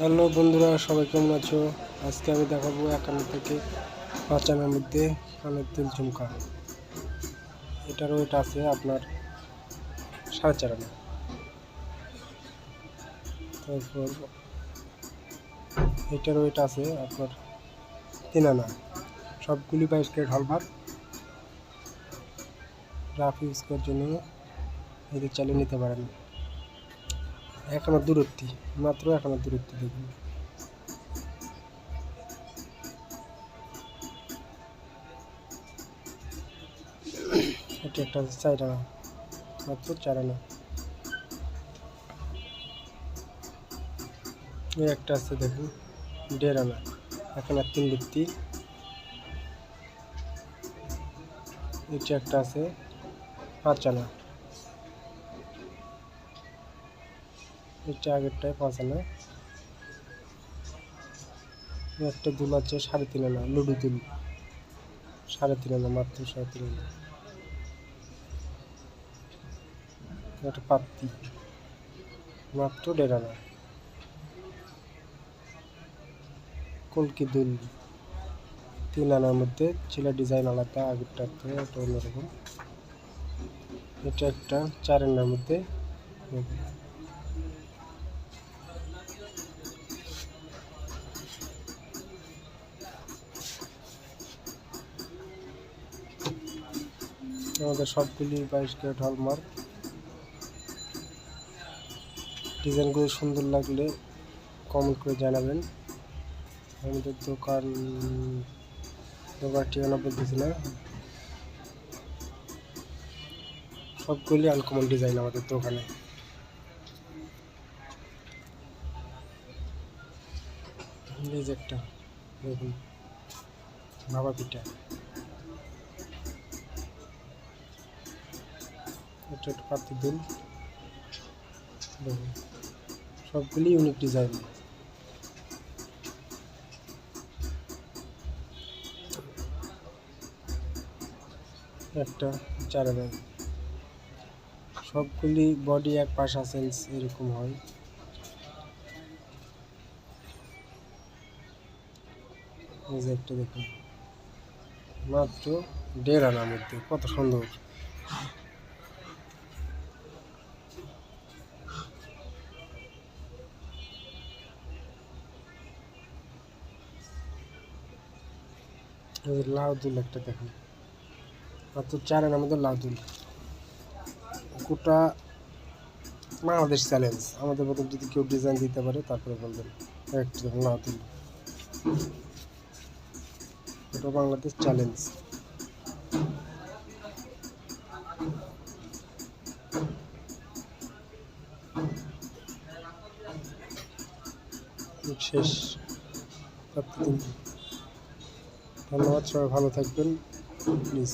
Hello বন্ধুরা, সবাই কেমন আছো? আজকে আমি দেখাবো একান্ন থেকে পাঁচ আনার মধ্যে কানের তেল ঝুমকা। এটার ওয়েট আছে আপনার সাড়ে চার আনা। তারপর এটার ওয়েট আছে আপনার তিন আনা। সবগুলি বাইশ ক্যারেট হলমার্ক। রাফ ইউজ করার জন্য এদের চালিয়ে নিতে পারেন। এখনও দূরত্ব মাত্র এখনও দূরত্ব দেখুন। এটা একটা আছে চার আনা, মাত্র চার আনা। একটা আছে দেখুন, দেড় আনা এখন আর তিন লিপ্তি এটা একটা আছে পাঁচ আনা। এটা আগেরটায় পাঁচ আনা একটা দুল আছে সাড়ে তিন আনা লুডু দুল। সাড়ে তিন আনা মাত্র সাড়ে তিন আনা একটা পাত্তি। মাত্র দেড় আনা কলকি দুল। তিন আনার মধ্যে ছিল ডিজাইন আলাদা আগেরটার থেকে একটা অন্যরকম। এটা একটা চার আনার মধ্যে আমাদের সবগুলি বাইশ ক্যারেট হলমার্ক। ডিজাইনগুলো সুন্দর লাগলে কমেন্ট করে জানাবেন। আমাদের দোকান দোকান ঠিকানা বলতেছি না। সবগুলি আনকমন ডিজাইন আমাদের দোকানে। একটা, দেখুন বাবা পিঠা। এটা একটা পাতি দুল সবগুলি ইউনিক ডিজাইন একটা চার হাজার সবগুলি বডি এক পাশা সেন্স এরকম হয়। এই যে একটা দেখুন। মাত্র দেড় আনার মধ্যে, কত সুন্দর। লাউ দুল একটা দেখুন। মাত্র চার আনার মধ্যে লাউ দুল। গোটা বাংলাদেশ চ্যালেঞ্জ। আমাদের মতন যদি কেউ ডিজাইন দিতে পারে, তারপরে বলবেন, একটা লাউ দুল। ওটা বাংলাদেশ চ্যালেঞ্জ। শেষ। ধন্যবাদ সবাই ভালো থাকবেন। প্লিজ